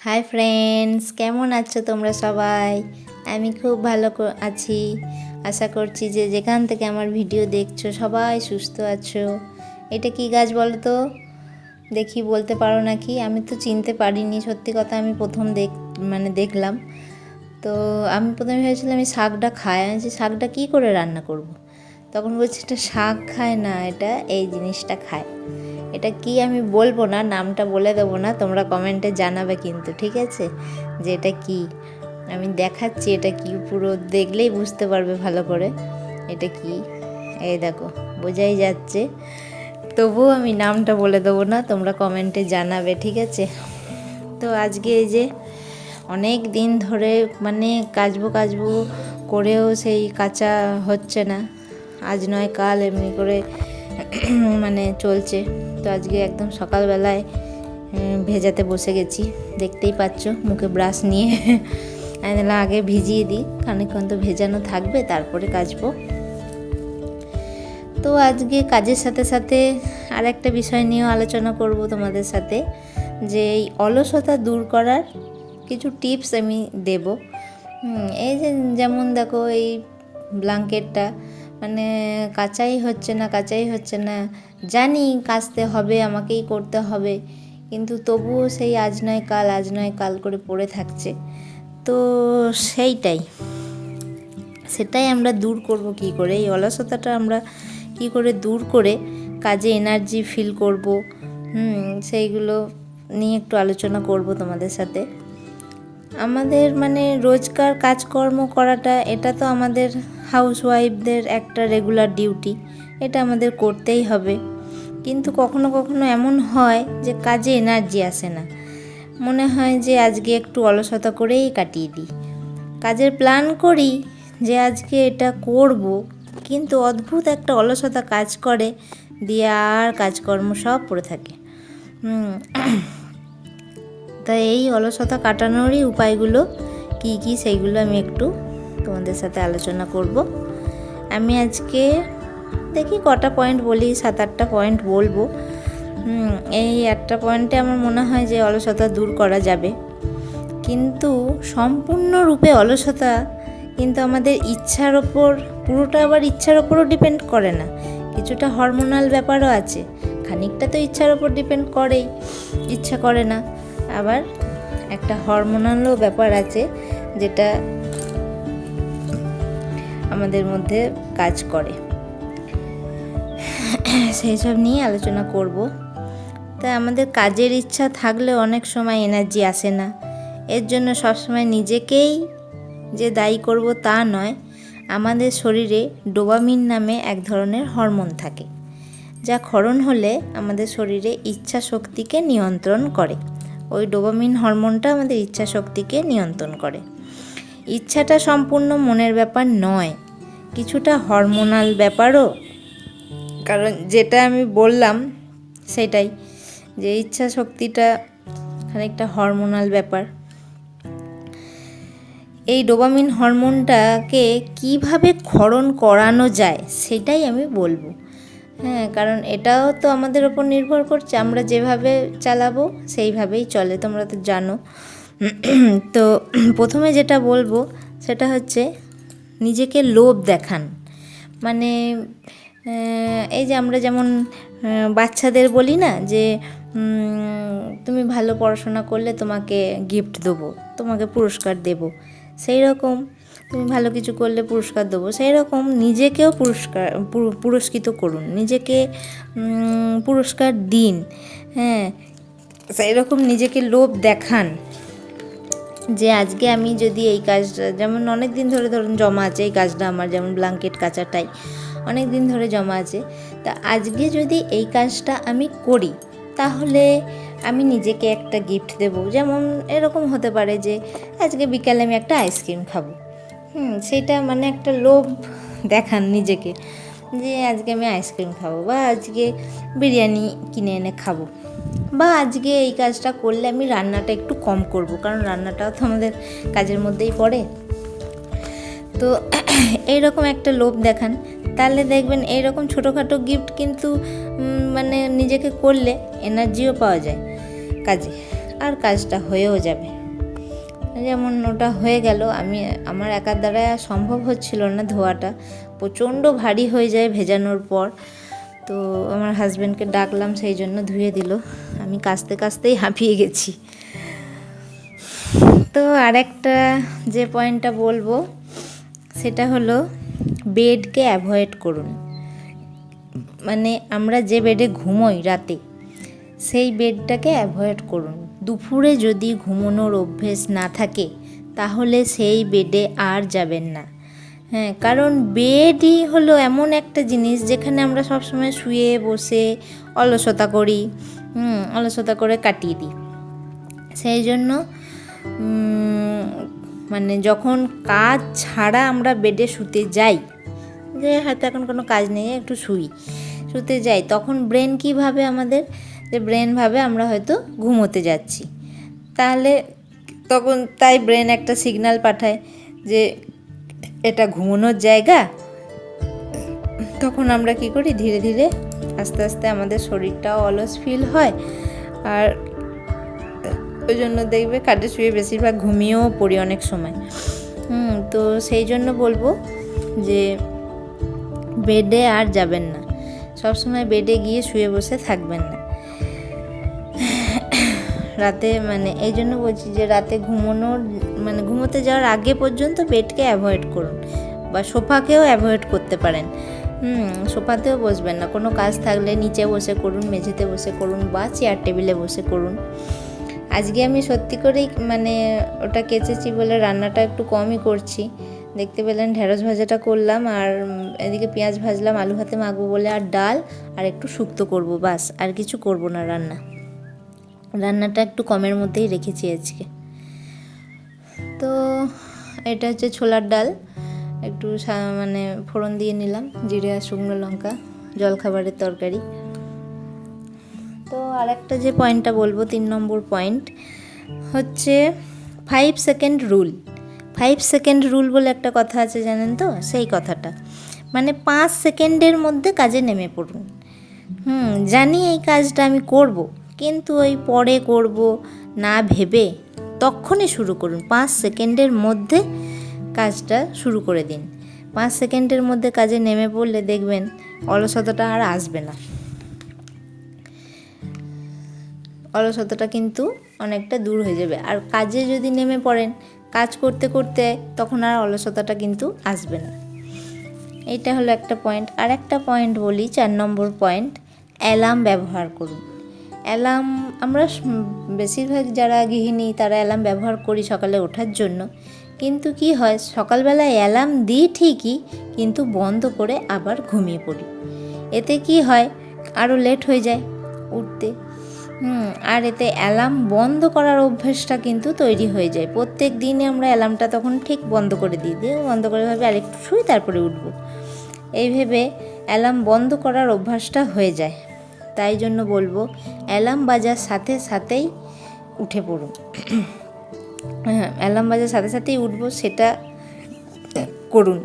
Hi friends, কেমন আছো তোমরা সবাই? আমি খুব ভালো আছি। আশা করছি যে যেখান থেকে আমার ভিডিও দেখছ সবাই সুস্থ আছো। এটা কি গাছ বলো তো? দেখি, বলতে পারো নাকি? আমি তো চিনতে পারিনি, সত্যি কথা আমি প্রথম দেখ মানে দেখলাম। তো আমি প্রথমে ভেবেছিলাম এই শাকটা খায়, আমি শাকটা কী করে রান্না করব। তখন বলছে, এটা শাক খায় না, এটা এই জিনিসটা খায়। এটা কি আমি বলব না, নামটা বলে দেবো না, তোমরা কমেন্টে জানাবে কিন্তু, ঠিক আছে? যে এটা কি? আমি দেখাচ্ছি এটা কি, পুরো দেখলেই বুঝতে পারবে ভালো করে। এটা কি? এই দেখো, বোঝাই যাচ্ছে। তবুও আমি নামটা বলে দেবো না, তোমরা কমেন্টে জানাবে, ঠিক আছে? তো আজকে এই যে অনেক দিন ধরে মানে কাচবো কাচবো করেও সেই কাঁচা হচ্ছে না। আজ নয়, কাল এমনি করে মানে চলছে। আজকে একদম সকালবেলায় ভেজাতে বসে গেছি। দেখতেই পাচ্ছ, মুখে ব্রাশ নিয়ে। আমি আগে ভিজিয়ে দিই, খানিকক্ষণ তো ভেজানো থাকবে, তারপরে কাচবো। তো আজকে কাজের সাথে সাথে আর একটা বিষয় নিয়েও আলোচনা করব তোমাদের সাথে, যে এই অলসতা দূর করার কিছু টিপস আমি দেব। এই যে যেমন দেখো, এই ব্ল্যাঙ্কেটটা মানে কাচাই হচ্ছে না, কাচাই হচ্ছে না। জানি কাচতে হবে, আমাকেই করতে হবে। কিন্তু তবুও সেই আজ নয় কাল, আজ নয় কাল করে পড়ে থাকছে। তো সেইটাই। সেটাই আমরা দূর করব কি করে? এই অলসতাটা আমরা কি করে দূর করে কাজে এনার্জি ফিল করব? হুম, সেইগুলো নিয়ে একটু আলোচনা করব তোমাদের সাথে। আমাদের মানে রোজকার কাজকর্ম করাটা, এটা তো আমাদের হাউসওয়াইফদের একটা রেগুলার ডিউটি এটা আমাদের করতেই হবে। কিন্তু কখনো কখনো এমন হয় যে কাজে এনার্জি আসে না। মনে হয় যে আজকে একটু অলসতা করেই কাটিয়ে দিই। কাজের প্ল্যান করি যে আজকে এটা করব, কিন্তু অদ্ভুত একটা অলসতা কাজ করে, দিয়ে আর কাজকর্ম সব পড়ে থাকে। তাই এই অলসতা কাটানোরই উপায়গুলো কি কি সেইগুলো আমি একটু তোমাদের সাথে আলোচনা করব। আমি আজকে দেখি কটা পয়েন্ট বলি, সাত, আটটা পয়েন্ট বলব। এই একটা পয়েন্টে আমার মনে হয় যে অলসতা দূর করা যাবে। কিন্তু সম্পূর্ণরূপে অলসতা কিন্তু আমাদের ইচ্ছার ওপর, পুরোটা আবার ইচ্ছার ওপরও ডিপেন্ড করে না। কিছুটা হরমোনাল ব্যাপারও আছে। খানিকটা তো ইচ্ছার ওপর ডিপেন্ড করেই। ইচ্ছা করে না। আবার একটা হরমোনালও ব্যাপার আছে যেটা আমাদের মধ্যে কাজ করে। সেই সব নিয়ে আলোচনা করব। তাই আমাদের কাজের ইচ্ছা থাকলে অনেক সময় এনার্জি আসে না। এর জন্য সবসময় নিজেকেই যে দায়ী করব তা নয়, আমাদের শরীরে ডোবামিন নামে এক ধরনের হরমোন থাকে, যা ক্ষরণ হলে আমাদের শরীরে ইচ্ছা শক্তিকে নিয়ন্ত্রণ করে। ওই ডোবামিন হরমোনটা আমাদের ইচ্ছা শক্তিকে নিয়ন্ত্রণ করে। ইচ্ছাটা সম্পূর্ণ মনের ব্যাপার নয়, কিছুটা হরমোনাল ব্যাপারও। কারণ যেটা আমি বললাম সেটাই, যে ইচ্ছা শক্তিটা খানিকটা হরমোনাল ব্যাপার। এই ডোবামিন হরমোনটাকে কীভাবে ক্ষরণ করানো যায় সেটাই আমি বলব। হ্যাঁ কারণ এটাও তো আমাদের ওপর নির্ভর করছে। আমরা যেভাবে চালাবো, সেইভাবেই চলে, তোমরা তো জানো। তো প্রথমে যেটা বলব, সেটা হচ্ছে নিজেকে লোভ দেখান। মানে এই যে আমরা যেমন বাচ্চাদের বলি না যে তুমি ভালো পড়াশোনা করলে তোমাকে গিফট দেবো, তোমাকে পুরস্কার দেবো সেই রকম তুমি ভালো কিছু করলে পুরস্কার দেবো। সেই রকম নিজেকেও পুরস্কার পুরস্কৃত করুন। নিজেকে পুরস্কার দিন। হ্যাঁ সেই রকম নিজেকে লোভ দেখান। যে আজকে আমি যদি এই কাজটা, যেমন অনেক দিন ধরে ধরুন জমা আছে এই কাজটা আমার, যেমন ব্ল্যাঙ্কেট কাচাটাই অনেক দিন ধরে জমা আছে। তা আজকে যদি এই কাজটা আমি করি, তাহলে আমি নিজেকে একটা গিফট দেব। যেমন এরকম হতে পারে যে, আজকে বিকালে আমি একটা আইসক্রিম খাব। হুম, সেটা মানে একটা লোভ দেখান নিজেকে যে আজকে আমি আইসক্রিম খাব বা আজকে বিরিয়ানি কিনে এনে খাব। বা আজকে এই কাজটা করলে আমি রান্নাটা একটু কম করব, কারণ রান্নাটাও তো আমাদের কাজের মধ্যেই পড়ে। তো এইরকম একটা লোভ দেখান। তাহলে দেখবেন এইরকম ছোটোখাটো গিফট কিন্তু মানে নিজেকে করলে এনার্জিও পাওয়া যায় কাজে, আর কাজটা হয়েও যাবে। যেমন ওটা হয়ে গেল, আমি, আমার একার দ্বারা সম্ভব হচ্ছিল না ধোয়াটা। প্রচণ্ড ভারী হয়ে যায় ভেজানোর পর। তো আমার হাজব্যান্ডকে ডাকলাম, সেই জন্য ধুয়ে দিল। আমি কাচতে কাচতেই হাঁপিয়ে গেছি। তো আরেকটা যে পয়েন্টটা বলব, সেটা হলো বেডকে অ্যাভয়েড করুন। মানে আমরা যে বেডে ঘুমোই রাতে, সেই বেডটাকে অ্যাভয়েড করুন। দুপুরে যদি ঘুমানোর অভ্যেস না থাকে, তাহলে সেই বেডে আর যাবেন না। হ্যাঁ কারণ বেডই হলো এমন একটা জিনিস যেখানে আমরা সবসময় শুয়ে বসে অলসতা করি অলসতা করে কাটিয়ে দিই। সেই জন্য মানে যখন কাজ ছাড়া আমরা বেডে শুতে যাই, যে হয়তো এখন কোনো কাজ নেই, একটু শুই, শুতে যাই, তখন ব্রেন কী ভাবে আমাদের যে ব্রেন ভাবে আমরা হয়তো ঘুমোতে যাচ্ছি। তাহলে তখন তাই ব্রেন একটা সিগন্যাল পাঠায় যে এটা ঘুমানোর জায়গা। তখন আমরা কি করি? ধীরে ধীরে আস্তে আস্তে আমাদের শরীরটাও অলস ফিল হয়। আর ওই জন্য দেখবে খাটে শুয়ে বেশিরভাগ ঘুমিয়েও পড়ি অনেক সময়। হুম, তো সেই জন্য বলব যে বেডে আর যাবেন না। সবসময় বেডে গিয়ে শুয়ে বসে থাকবেন না। রাতে মানে এই জন্য বলছি যে রাতে ঘুমানোর মানে ঘুমোতে যাওয়ার আগে পর্যন্ত বেডকে অ্যাভয়েড করুন বা সোফাকেও অ্যাভয়েড করতে পারেন। হুম, সোফাতেও বসবেন না। কোনো কাজ থাকলে নিচে বসে করুন, মেঝেতে বসে করুন বা চেয়ার টেবিলে বসে করুন। আজকে আমি সত্যি করেই মানে ওটা কেচেছি বলে রান্নাটা একটু কমই করছি। দেখতে পেলেন ঢেঁড়স ভাজাটা করলাম আর এদিকে পেঁয়াজ ভাজলাম, আলু ভাতে মাখবো বলে, আর ডাল, আর একটু শুক্তো করব, বাস। আর কিছু করব না রান্না। রান্নাটা একটু কমের মধ্যেই রেখেছি আজকে। তো এটা হচ্ছে ছোলার ডাল। একটু মানে ফোড়ন দিয়ে নিলাম, জিরে আর শুকনো লঙ্কা, জলখাবারের তরকারি। তো আরেকটা যে পয়েন্টটা বলব, তিন নম্বর পয়েন্ট হচ্ছে five second rule five second rule বলে একটা কথা আছে জানেন তো? সেই কথাটা। মানে পাঁচ সেকেন্ডের মধ্যে কাজে নেমে পড়ুন। হুম, জানি এই কাজটা আমি করব। কিন্তু ওই পরে করব না ভেবে তখনই শুরু করুন। পাঁচ সেকেন্ডের মধ্যে কাজটা শুরু করে দিন। পাঁচ সেকেন্ডের মধ্যে কাজে নেমে পড়লে দেখবেন অলসতাটা আর আসবে না। অলসতাটা কিন্তু অনেকটা দূর হয়ে যাবে। আর কাজে যদি নেমে পড়েন, কাজ করতে করতে তখন আর অলসতাটা কিন্তু আসবে না। এইটা হলো একটা পয়েন্ট আর একটা পয়েন্ট বলি, চার নম্বর পয়েন্ট অ্যালার্ম ব্যবহার করুন। অ্যালার্ম, আমরা বেশিরভাগ যারা গৃহিণী তারা অ্যালার্ম ব্যবহার করি সকালে ওঠার জন্য। কিন্তু কি হয় সকালবেলায় অ্যালার্ম দিই ঠিকই, কিন্তু বন্ধ করে আবার ঘুমিয়ে পড়ি। এতে কি হয় আরও লেট হয়ে যায় উঠতে। আর এতে অ্যালার্ম বন্ধ করার অভ্যেসটা কিন্তু তৈরি হয়ে যায়। প্রত্যেক দিনে আমরা অ্যালার্মটা তখন ঠিক বন্ধ করে দিই, দিয়ে বন্ধ করে ভাবে আরেকটু শুই তারপরে উঠবো। এই ভেবে অ্যালার্ম বন্ধ করার অভ্যাসটা হয়ে যায়। তাই জন্য বলব, অ্যালার্ম বাজার সাথে সাথেই উঠে পড়ুন অ্যালার্ম বাজার সাথে সাথেই উঠবো সেটা করুন।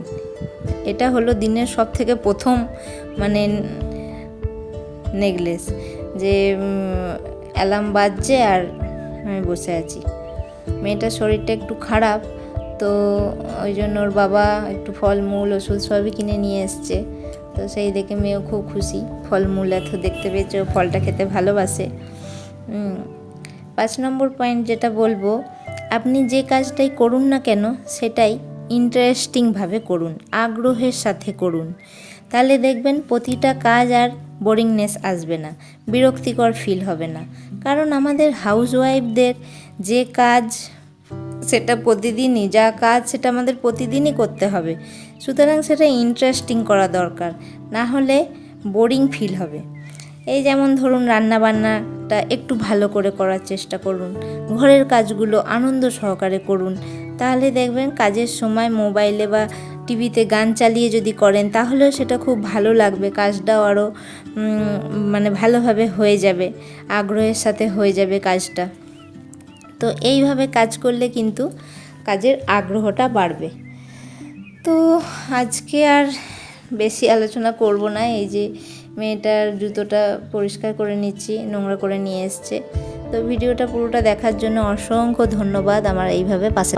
এটা হলো দিনের সব থেকে প্রথম মানে নেকলেস যে অ্যালার্ম বাজছে আর আমি বসে আছি। মেয়েটার শরীরটা একটু খারাপ, তো ওই জন্য ওর বাবা একটু ফলমূল, ওষুধ সবই কিনে নিয়ে এসছে। তো সেই দেখে মেয়েও খুব খুশি। ফলমূল এত দেখতে পেয়েছে, ও ফলটা খেতে ভালোবাসে। পাঁচ নম্বর পয়েন্ট যেটা বলব, আপনি যে কাজটাই করুন না কেন, সেটাই ইন্টারেস্টিংভাবে করুন, আগ্রহের সাথে করুন। তাহলে দেখবেন প্রতিটা কাজ আর বোরিংনেস আসবে না, বিরক্তিকর ফিল হবে না। কারণ আমাদের হাউসওয়াইফদের যে কাজ, সেটা প্রতিদিনই, যা কাজ সেটা আমাদের প্রতিদিনই করতে হবে। সুতরাং সেটা ইন্টারেস্টিং করা দরকার, না হলে বোরিং ফিল হবে। এই যেমন ধরুন রান্না বান্নাটা একটু ভালো করে করার চেষ্টা করুন, ঘরের কাজগুলো আনন্দ সহকারে করুন, তাহলে দেখবেন কাজের সময় মোবাইলে বা টিভিতে গান চালিয়ে যদি করেন, তাহলেও সেটা খুব ভালো লাগবে, কাজটাও আরও মানে ভালোভাবে হয়ে যাবে, আগ্রহের সাথে হয়ে যাবে কাজটা। তো এইভাবে কাজ করলে কিন্তু কাজের আগ্রহটা বাড়বে। তো আজকে আর বেশি আলোচনা করব না। এই যে মেয়েটার জুতোটা পরিষ্কার করে নিচ্ছি, নোংরা করে নিয়ে এসছে। তো ভিডিওটা পুরোটা দেখার জন্য অসংখ্য ধন্যবাদ। আমার এইভাবে পাশে